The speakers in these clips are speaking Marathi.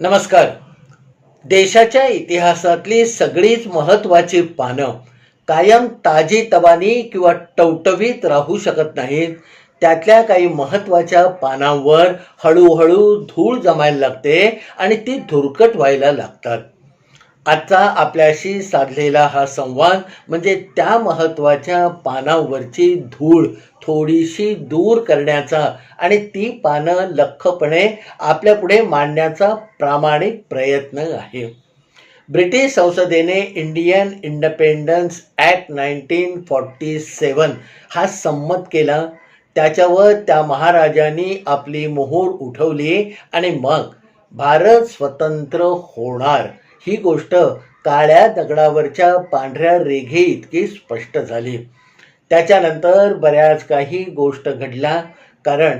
नमस्कार. देशाच्या इतिहासातली सगळीच महत्वाची पानं कायम ताजी तवानी किंवा टवटवीत राहू शकत नाहीत. त्यातल्या काही महत्त्वाच्या पानांवर हळूहळू धूळ जमायला लागते आणि ती धुरकट व्हायला लागतात. आजचा आपल्याशी साधलेला हा संवाद म्हणजे त्या महत्त्वाच्या पानावरची धूळ थोडीशी दूर करण्याचा आणि ती पानं लख्खपणे आपल्यापुढे मांडण्याचा प्रामाणिक प्रयत्न आहे. ब्रिटिश संसदेने Indian Independence Act nineteen forty seven हा संमत केला. त्याच्यावर त्या महाराजांनी आपली मोहोर उठवली आणि मग भारत स्वतंत्र होणार. ही गोष्ट काळ्या दगडावरच्या पांढऱ्या रेघे इतकी स्पष्ट झाली. त्याच्यानंतर बऱ्याच काही गोष्ट घडल्या. कारण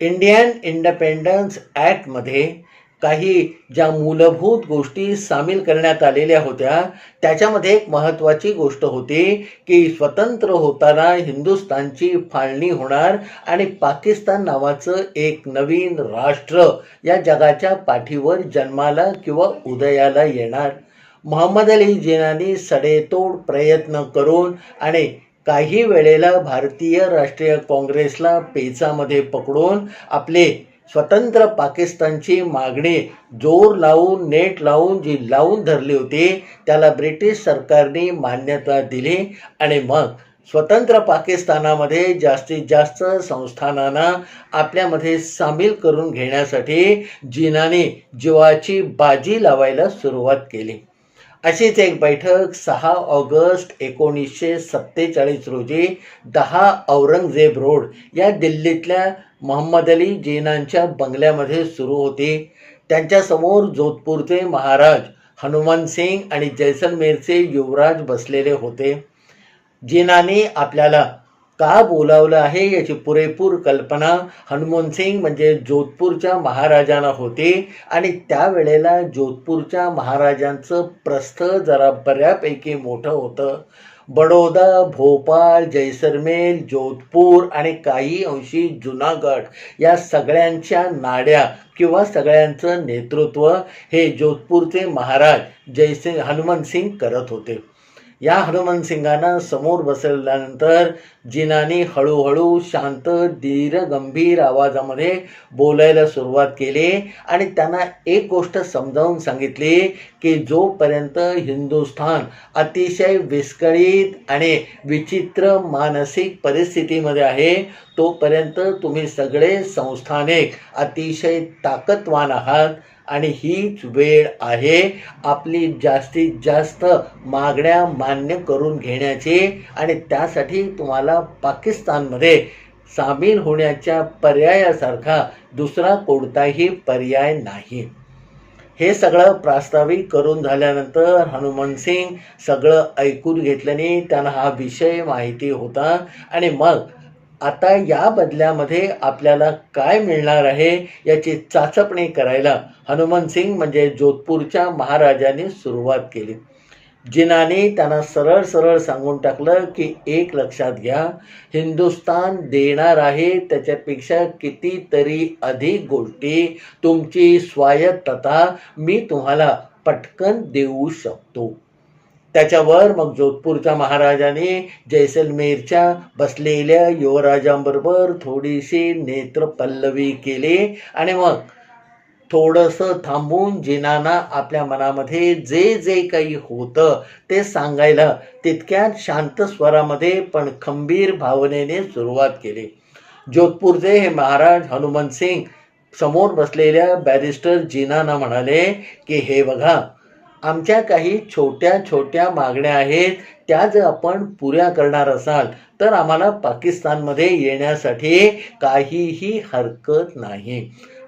इंडियन इंडिपेंडन्स ॲक्टमध्ये काही ज्या मूलभूत गोष्टी सामील करण्यात आलेल्या होत्या त्याच्यामध्ये एक महत्त्वाची गोष्ट होती की स्वतंत्र होताना हिंदुस्थानची फाळणी होणार आणि पाकिस्तान नावाचं एक नवीन राष्ट्र या जगाच्या पाठीवर जन्माला किंवा उदयाला येणार. मोहम्मद अली जिनानी सडेतोड प्रयत्न करून आणि काही वेळेला भारतीय राष्ट्रीय काँग्रेसला पेचामध्ये पकडून आपले स्वतंत्र पाकिस्तानची मागणी जोर लावून नेट लावून जी लावून धरली होती त्याला ब्रिटिश सरकारने मान्यता दिली. आणि मग स्वतंत्र पाकिस्तानामध्ये जास्तीत जास्त संस्थानांना आपल्यामध्ये सामील करून घेण्यासाठी जिनाने जीवाची बाजी लावायला सुरुवात केली. अशीच एक बैठक सहा ऑगस्ट एकोणीसशे सत्तेचाळीस रोजी दहा औरंगजेब रोड या दिल्लीतल्या मोहम्मद अली जैनांच्या बंगल्यामध्ये सुरू होती. त्यांच्यासमोर जोधपूरचे महाराज हनुमान सिंग आणि जैसलमेरचे युवराज बसलेले होते. जिनाने आपल्याला का बोलावलं आहे याची पुरेपूर कल्पना हनुमान सिंग म्हणजे जोधपूरच्या महाराजांना होती. आणि त्यावेळेला जोधपूरच्या महाराजांचं प्रस्थ जरा बऱ्यापैकी मोठं होतं. बडोदा भोपाळ जैसरमेल जोधपूर आणि काही अंशी जुनागड या सगळ्यांच्या नाड्या किंवा सगळ्यांचं नेतृत्व हे जोधपूरचे महाराज जयसिंग हनुमान सिंग करत होते. या हनुमान सिंगांना समोर बसवल्यानंतर जिनाने हळूहळू शांत धीर गंभीर आवाजामध्ये बोलायला सुरुवात केली आणि त्यांना एक गोष्ट समजावून सांगितली की जोपर्यंत हिंदुस्थान अतिशय विस्कळीत आणि विचित्र मानसिक परिस्थितीमध्ये आहे तोपर्यंत तुम्ही सगळे संस्थानिक अतिशय ताकदवान आहात. आणि हीच वेळ आहे आपली जास्तीत जास्त मागण्या मान्य करून घेण्याची. आणि त्यासाठी तुम्हाला पाकिस्तानमध्ये सामील होण्याच्या पर्यायासारखा दुसरा कोणताही पर्याय नाही. हे सगळं प्रास्ताविक करून झाल्यानंतर हनुमान सिंग सगळं ऐकून घेतल्याने त्यांना हा विषय माहिती होता. आणि मग आता या बदल्यामध्ये आपल्याला काय मिळणार आहे याची चाचपणी करायला हनुमान सिंग म्हणजे जोधपूरच्या महाराजांनी सुरुवात केली. जिनाने त्यांना सरळ सरळ सांगून टाकलं की एक लक्षात घ्या हिंदुस्तान देणार आहे त्याच्यापेक्षा कितीतरी अधिक गोष्टी तुमची स्वायत्तता मी तुम्हाला पटकन देऊ शकतो. त्याच्यावर मग जोधपूरच्या महाराजाने जैसलमेरच्या बसलेल्या युवराजांबरोबर थोडीशी नेत्रपल्लवी केले आणि मग थोडंसं थांबून जिनाना आपल्या मनामध्ये जे जे काही होतं ते सांगायला तितक्यात शांत स्वरामध्ये पण खंबीर भावनेने सुरुवात केली. जोधपूरचे हे महाराज हनुमान सिंग समोर बसलेल्या बॅरिस्टर जिनाना म्हणाले की हे बघा आमच्या काही छोट्या छोट्या मागण्या आहेत त्या जर आपण पुऱ्या करणार असाल तर आम्हाला पाकिस्तानमध्ये येण्यासाठी काहीही हरकत नाही.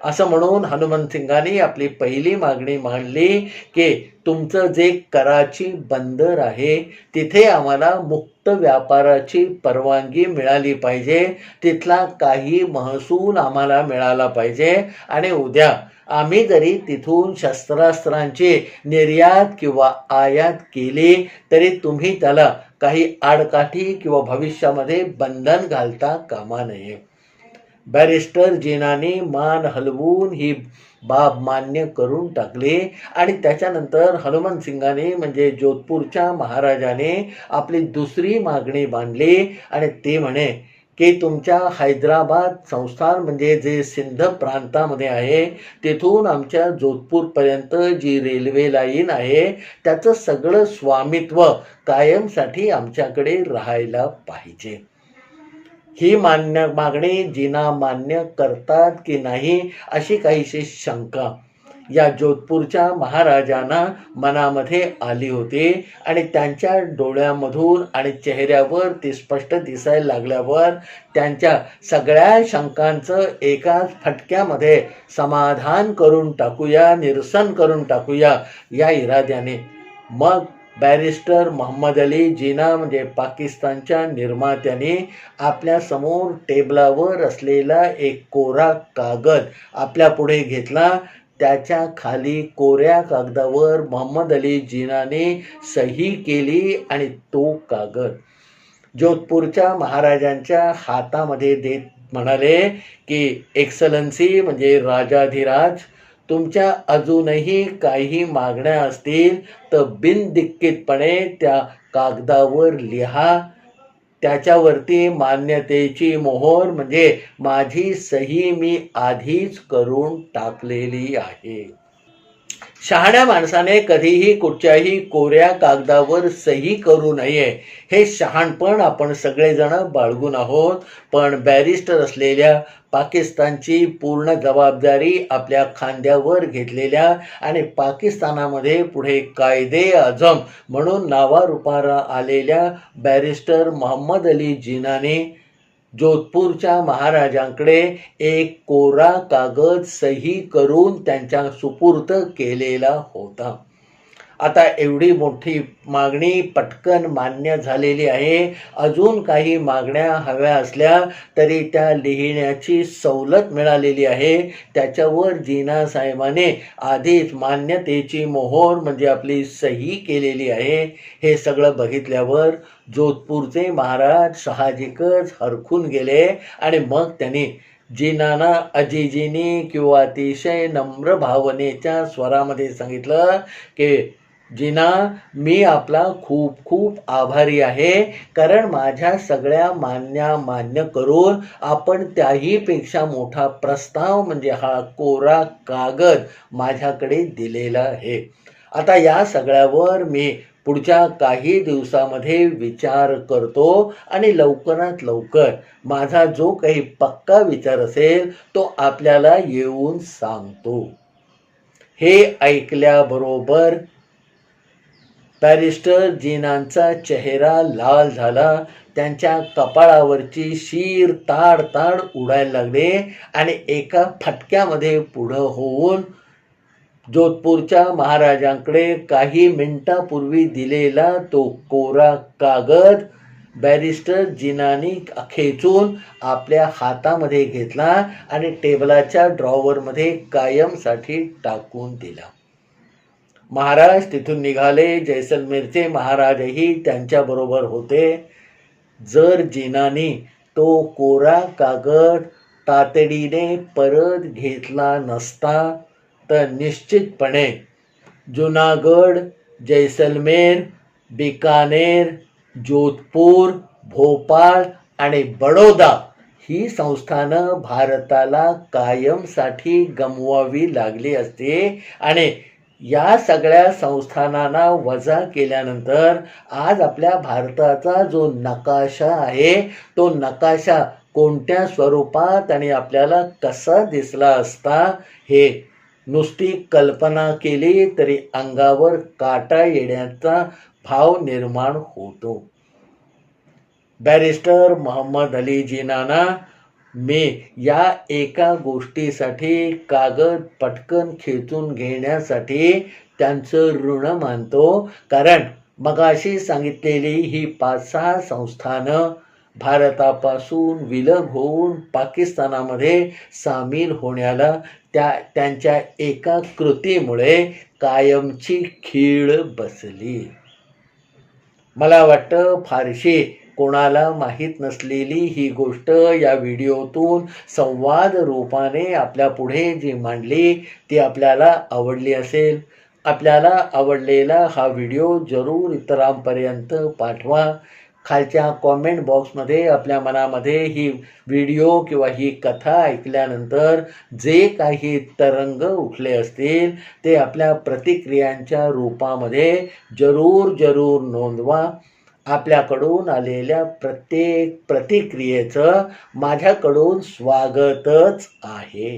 असं म्हणून हनुमंत सिंगांनी आपली पहिली मागणी मांडली की तुमचं जे कराची बंदर आहे तिथे आम्हाला मुक्त व्यापाराची परवानगी मिळाली पाहिजे. तिथला काही महसूल आम्हाला मिळाला पाहिजे. आणि उद्या आम्ही जरी तिथून शस्त्रास्त्रांची निर्यात किंवा आयात केली तरी तुम्ही त्याला काही आडकाठी किंवा भविष्यामध्ये बंधन घालता कामा नये. बॅरिस्टर जिनाने मान हलवून ही बाब मान्य करून टाकली. आणि त्याच्यानंतर हनुमान सिंगाने म्हणजे जोधपूरच्या महाराजाने आपली दुसरी मागणी मांडली. आणि ते म्हणे की तुमच्या हैदराबाद संस्थान म्हणजे जे सिंध प्रांतामध्ये आहे तिथून आमच्या जोधपूरपर्यंत जी रेल्वे लाईन आहे त्याचं सगळं स्वामित्व कायमसाठी आमच्याकडे राहायला पाहिजे. ही मान्य मागणी जिना मान्य करतात की नाही अशी काहीशी शंका. या जोधपूरच्या महाराजांना मनामध्ये आली होती आणि त्यांच्या डोळ्यामधून आणि चेहऱ्यावर ती स्पष्ट दिसायला लागल्यावर त्यांच्या सगळ्या शंकांचं एकाच फटक्यामध्ये समाधान करून टाकूया निरसन करून टाकूया या इराद्याने. मग बॅरिस्टर मोहम्मद अली जिना म्हणजे पाकिस्तानच्या निर्मात्याने आपल्यासमोर टेबलावर असलेला एक कोरा कागद आपल्या पुढे घेतला. त्याच्याखाली कोऱ्या कागदावर मोहम्मद अली जिनाने सही केली आणि तो कागद जोधपूरच्या महाराजांच्या हातामध्ये देत म्हणाले की एक्सलन्सी म्हणजे राजाधिराज तुमच्या अजूनही काही मागण्या असतील तर बिनदिक्कीतपणे त्या कागदावर लिहा. त्याच्यावरती मान्यतेची मोहर म्हणजे माझी सही मी आधीच करून टाकलेली आहे. शहाण्या माणसाने कधीही कुठच्याही कोऱ्या कागदावर सही करू नये. हे शहाणपण आपण सगळेजण बाळगून आहोत. पण बॅरिस्टर असलेल्या पाकिस्तानची पूर्ण जबाबदारी आपल्या खांद्यावर घेतलेल्या आणि पाकिस्तानामध्ये पुढे कायदे आजम म्हणून नावारूपाला आलेल्या बॅरिस्टर मोहम्मद अली जिनाने जोधपूरच्या महाराजांकडे एक कोरा कागद सही करून त्यांच्या सुपूर्त केलेला होता. आता एवढी मोठी मागणी पटकन मान्य झालेली आहे. अजून काही मागण्या हव्या असल्या तरी त्या लिहिण्याची सवलत मिळालेली आहे. त्याच्यावर जीना साहेबाने आधीच मान्यतेची मोहोर म्हणजे आपली सही केलेली आहे. हे सगळं बघितल्यावर जोधपूरचे महाराज साहजिकच हरखून गेले आणि मग त्यांनी जिनाना अजिजीनी किंवा अतिशय नम्र भावनेच्या स्वरामध्ये सांगितलं की जिना मी आपला खूप खूप आभारी आहे. कारण माझ्या सगळ्या मान्या मान्य करून आपण त्याहीपेक्षा मोठा प्रस्ताव म्हणजे हा कोरा कागद माझ्याकडे दिलेला आहे. आता या सगळ्यावर मी पुढच्या काही दिवसामध्ये विचार करतो आणि लवकरात लवकर माझा जो काही पक्का विचार असेल तो आपल्याला येऊन सांगतो. हे ऐकल्याबरोबर बॅरिस्टर जीनांचा चेहरा लाल झाला. त्यांच्या कपाळावरची शीर ताड ताड उडायला लागले आणि एका फटक्यामध्ये पुढं होऊन जोधपूरच्या महाराजांकडे काही मिनिटापूर्वी दिलेला तो कोरा कागद बॅरिस्टर जिनानी खेचून आपल्या हातामध्ये घेतला आणि टेबलाच्या ड्रॉवरमध्ये कायमसाठी टाकून दिला. महाराज तिथून निघाले जैसलमेरचे महाराजही त्यांच्याबरोबर होते. जर जिनानी तो कोरा कागद तातडीने परत घेतला नसता तर निश्चितपणे जुनागड जैसलमेर बिकानेर जोधपूर भोपाळ आणि बडोदा ही संस्थानं भारताला कायमसाठी गमवावी लागली असते आणि या सगळ्या संस्थानांना वजा केल्यानंतर आज आपल्या भारताचा जो नकाशा आहे तो नकाशा कोणत्या स्वरूपात आणि आपल्याला कसा दिसला असता हे नुसती कल्पना केली तरी अंगावर काटा येण्याचा भाव निर्माण होतो. बॅरिस्टर मोहम्मद अली जिनाना मी या एका गोष्टीसाठी कागद पटकन खेचून घेण्यासाठी त्यांचं ऋण मानतो. कारण मगाशी सांगितलेली ही पाच सहा संस्थानं भारतापासून विलग होऊन पाकिस्तानामध्ये सामील होण्याला त्या त्यांच्या एका कृतीमुळे कायमची खीळ बसली. मला वाटतं फारशी कोणाला माहीत नसलेली ही गोष्ट या व्हिडिओतून संवाद रूपाने आपल्या पुढे जी मांडली ती आपल्याला आवडली असेल. आपल्याला आवडलेला हा व्हिडिओ जरूर इतरांपर्यंत पाठवा. खालच्या कॉमेंट बॉक्समध्ये आपल्या मनामध्ये ही व्हिडिओ किंवा ही कथा ऐकल्यानंतर जे काही तरंग उठले असतील ते आपल्या प्रतिक्रियांच्या रूपामध्ये जरूर जरूर नोंदवा. आपल्याकडून आलेल्या प्रत्येक प्रतिक्रियेचं माझ्याकडून स्वागतच आहे.